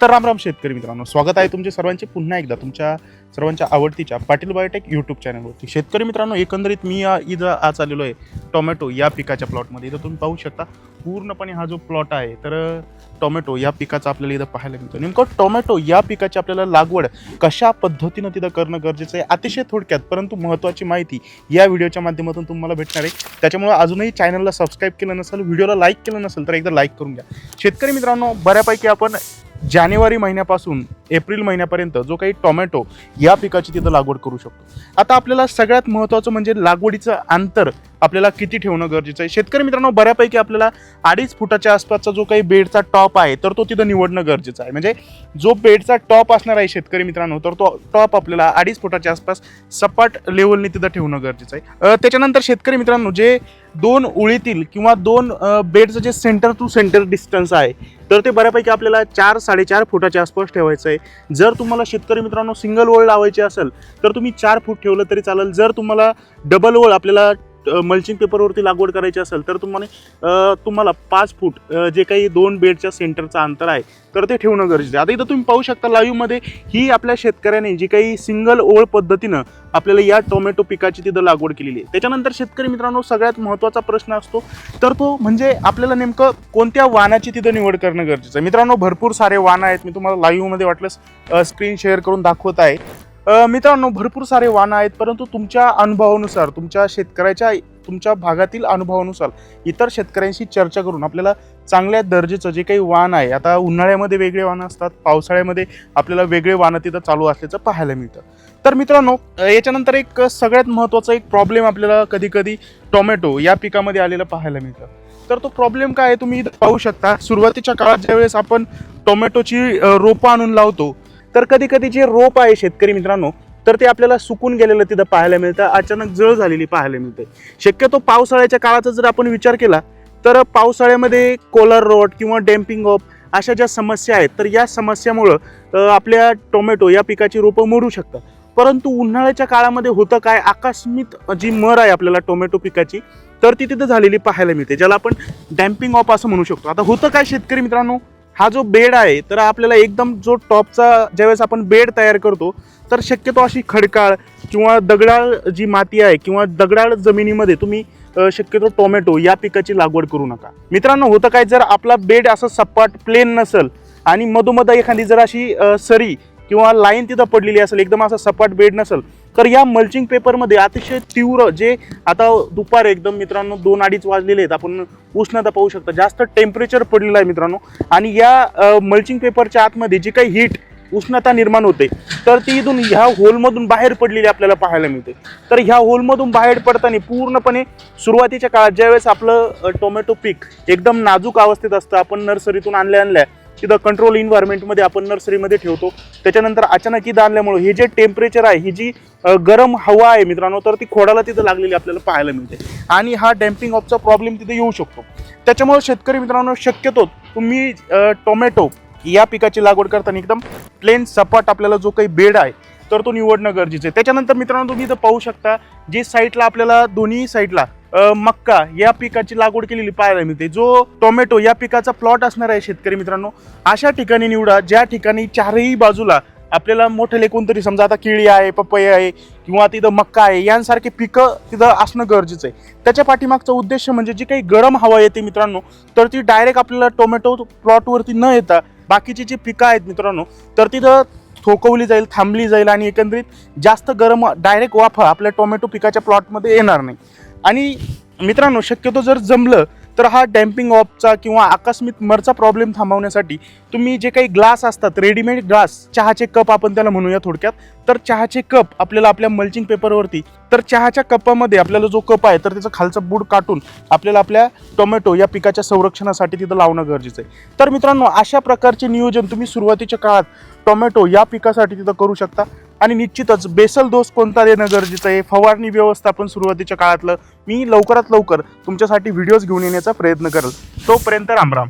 तर राम राम शेतकरी मित्रांनो स्वागत आहे तुमचे सर्वांचे पुन्हा एकदा तुमच्या सर्वांच्या आवडतीच्या पाटील बायोटेक यूट्यूब चॅनलवरती शेतकरी मित्रांनो एकंदरीत मी या इथं आज आलेलो आहे टोमॅटो या पिकाच्या प्लॉटमध्ये इथं तुम्ही पाहू शकता पूर्णपणे हा जो प्लॉट आहे तर टोमॅटो या पिकाचा आपल्याला इथं पाहायला मिळतो. नेमकं टोमॅटो या पिकाची आपल्याला लागवड कशा पद्धतीनं तिथं करणं गरजेचं आहे अतिशय थोडक्यात परंतु महत्त्वाची माहिती या व्हिडिओच्या माध्यमातून तुम्हाला भेटणार आहे. त्याच्यामुळे अजूनही चॅनलला सबस्क्राईब केलं नसेल व्हिडिओला लाईक केलं नसेल तर एकदा लाईक करून घ्या. शेतकरी मित्रांनो बऱ्यापैकी आपण जानेवारी महिन्यापासून एप्रिल महिन्यापर्यंत जो काही टोमॅटो या पिकाची तिथं लागवड करू शकतो. आता आपल्याला सगळ्यात महत्त्वाचं म्हणजे लागवडीचं अंतर आपल्याला किती ठेवणं गरजेचं आहे? शेतकरी मित्रांनो बऱ्यापैकी आपल्याला अडीच फुटाच्या आसपासचा जो काही बेडचा टॉप आहे तर तो तिथं निवडणं गरजेचं आहे. म्हणजे जो बेडचा टॉप असणार आहे शेतकरी मित्रांनो तर तो टॉप आपल्याला अडीच फुटाच्या आसपास सपाट लेवलने तिथं ठेवणं गरजेचं आहे. त्याच्यानंतर शेतकरी मित्रांनो जे दोन ओळीतील किंवा दोन बेडचं जे सेंटर टू सेंटर डिस्टन्स आहे तर ते बऱ्यापैकी आपल्याला चार साडेचार फुटाच्या आसपास ठेवायचं आहे. जर तुम्हाला शेतकरी मित्रांनो सिंगल ओळ लावायची असेल तर तुम्ही चार फूट ठेवलं तरी चालेल. जर तुम्हाला डबल ओळ आपल्याला मल्चिंग पेपरवरती लागवड करायची असेल तर तुम्हाला तुम्हाला पाच फूट जे काही दोन बेडच्या सेंटरचं अंतर आहे तर ते ठेवणं गरजेचं आहे. आता इथं तुम्ही पाहू शकता लाईव्हमध्ये ही आपल्या शेतकऱ्याने जी काही सिंगल ओळ पद्धतीनं आपल्याला या टोमॅटो पिकाची तिथं लागवड केलेली आहे. त्याच्यानंतर शेतकरी मित्रांनो सगळ्यात महत्त्वाचा प्रश्न असतो तर तो म्हणजे आपल्याला नेमकं कोणत्या वाहनाची तिथं निवड करणं गरजेचं आहे? मित्रांनो भरपूर सारे वाहनं आहेत. मी तुम्हाला लाईव्हमध्ये वाटल्यास स्क्रीन शेअर करून दाखवत आहे. मित्रांनो भरपूर सारे वाहनं आहेत परंतु तुमच्या अनुभवानुसार तुमच्या शेतकऱ्याच्या तुमच्या भागातील अनुभवानुसार इतर शेतकऱ्यांशी चर्चा करून आपल्याला चांगल्या दर्जेचं जे काही वाहन आहे आता उन्हाळ्यामध्ये वेगळे वाहनं असतात पावसाळ्यामध्ये आपल्याला वेगळे वाहनं तिथं चालू असल्याचं पाहायला मिळतं. तर मित्रांनो याच्यानंतर एक सगळ्यात महत्त्वाचा एक प्रॉब्लेम आपल्याला कधी कधी टोमॅटो या पिकामध्ये आलेला पाहायला मिळतं. तर तो प्रॉब्लेम काय आहे तुम्ही इथं पाहू शकता सुरुवातीच्या काळात ज्यावेळेस आपण टोमॅटोची रोपं आणून लावतो तर कधी कधी जे रोप आहे शेतकरी मित्रांनो तर ते आपल्याला सुकून गेलेलं तिथं पाहायला मिळतं अचानक जळ झालेली पाहायला मिळते. शक्यतो पावसाळ्याच्या काळाचा जर आपण विचार केला तर पावसाळ्यामध्ये कोलर रोड किंवा डॅम्पिंग ऑफ अशा ज्या समस्या आहेत तर या समस्यामुळं आपल्या टोमॅटो या पिकाची रोपं मोडू शकतात. परंतु उन्हाळ्याच्या काळामध्ये होतं काय? आकस्मित जी मर आहे आपल्याला टोमॅटो पिकाची तर ती तिथं झालेली पाहायला मिळते ज्याला आपण डॅम्पिंग ऑफ असं म्हणू शकतो. आता होतं काय शेतकरी मित्रांनो? हा जो बेड आहे तर आपल्याला एकदम जो टॉपचा ज्यावेळेस आपण बेड तयार करतो तर शक्यतो अशी खडकाळ किंवा दगडाळ जी माती आहे किंवा दगडाळ जमिनीमध्ये तुम्ही शक्यतो टोमॅटो या पिकाची लागवड करू नका. मित्रांनो होतं काय? जर आपला बेड असं सपाट प्लेन नसेल आणि मधोमध एखादी जर अशी सरी किंवा लाईन तिथं पडलेली असेल एकदम असा सपाट बेड नसेल तर या मल्चिंग पेपरमध्ये अतिशय तीव्र जे आता दुपार एकदम मित्रांनो दोन अडीच वाजलेले आहेत. आपण उष्णता पाहू शकता. जास्त टेम्परेचर पडलेलं आहे मित्रांनो. आणि या मल्चिंग पेपरच्या आतमध्ये जी काही हीट उष्णता निर्माण होते तर ती इथून ह्या होलमधून बाहेर पडलेली आपल्याला पाहायला मिळते. तर ह्या होलमधून बाहेर पडताना पूर्णपणे सुरुवातीच्या काळात ज्यावेळेस आपलं टोमॅटो पीक एकदम नाजूक अवस्थेत असतं आपण नर्सरीतून आणल्या आणल्या तिथं कंट्रोल इन्व्हायरमेंटमध्ये आपण नर्सरीमध्ये ठेवतो. त्याच्यानंतर अचानक इथं आणल्यामुळे हे जे टेम्परेचर आहे ही जी गरम हवा आहे मित्रांनो तर ती खोडाला तिथं लागलेली आपल्याला पाहायला मिळते. आणि हा डॅम्पिंग ऑफचा प्रॉब्लेम तिथे येऊ शकतो. त्याच्यामुळे शेतकरी मित्रांनो शक्यतो तुम्ही टोमॅटो या पिकाची लागवड करताना एकदम प्लेन सपाट आपल्याला जो काही बेड आहे तर तो निवडणं गरजेचं आहे. त्याच्यानंतर मित्रांनो तुम्ही इथं पाहू शकता जे साईडला आपल्याला दोन्ही साईडला मक्का या पिकाची लागवड केलेली पाहायला मिळते. जो टोमॅटो या पिकाचा प्लॉट असणार आहे शेतकरी मित्रांनो अशा ठिकाणी निवडा ज्या ठिकाणी चारही बाजूला आपल्याला मोठे कोणतरी समजा आता केळी आहे पपई आहे किंवा तिथं मक्का आहे यांसारखे पिकं तिथं असणं गरजेचं आहे. त्याच्या पाठीमागचा उद्देश म्हणजे जी काही गरम हवा येते मित्रांनो तर ती डायरेक्ट आपल्याला टोमॅटो प्लॉटवरती न येता बाकीची जी पिकं आहेत मित्रांनो तर तिथं थोकवली जाईल थांबली जाईल आणि एकंदरीत जास्त गरम डायरेक्ट वाफा आपल्या टोमॅटो पिकाच्या प्लॉटमध्ये येणार नाही. आणि मित्रांनो शक्यतो जर जमलं तर हा डॅम्पिंग ऑफचा किंवा आकस्मिक मरचा प्रॉब्लेम थांबवण्यासाठी तुम्ही जे काही ग्लास असतात रेडीमेड ग्लास चहाचे कप आपण त्याला म्हणूया थोडक्यात तर चहाचे कप आपल्याला आपल्या मल्चिंग पेपरवरती तर चहाच्या कपामध्ये आपल्याला जो कप आहे तर त्याचं खालचं बूड काटून आपल्याला आपल्या टोमॅटो या पिकाच्या संरक्षणासाठी तिथं लावणं गरजेचं आहे. तर मित्रांनो अशा प्रकारचे नियोजन तुम्ही सुरुवातीच्या काळात टोमॅटो या पिकासाठी तिथं करू शकता. आणि निश्चितच बेसल दोष कोणता देणं गरजेचं आहे? फवारणी व्यवस्थापन सुरुवातीच्या काळातलं मी लवकरात लवकर तुमच्यासाठी व्हिडिओज घेऊन येण्याचा प्रयत्न करेल. तोपर्यंत रामराम.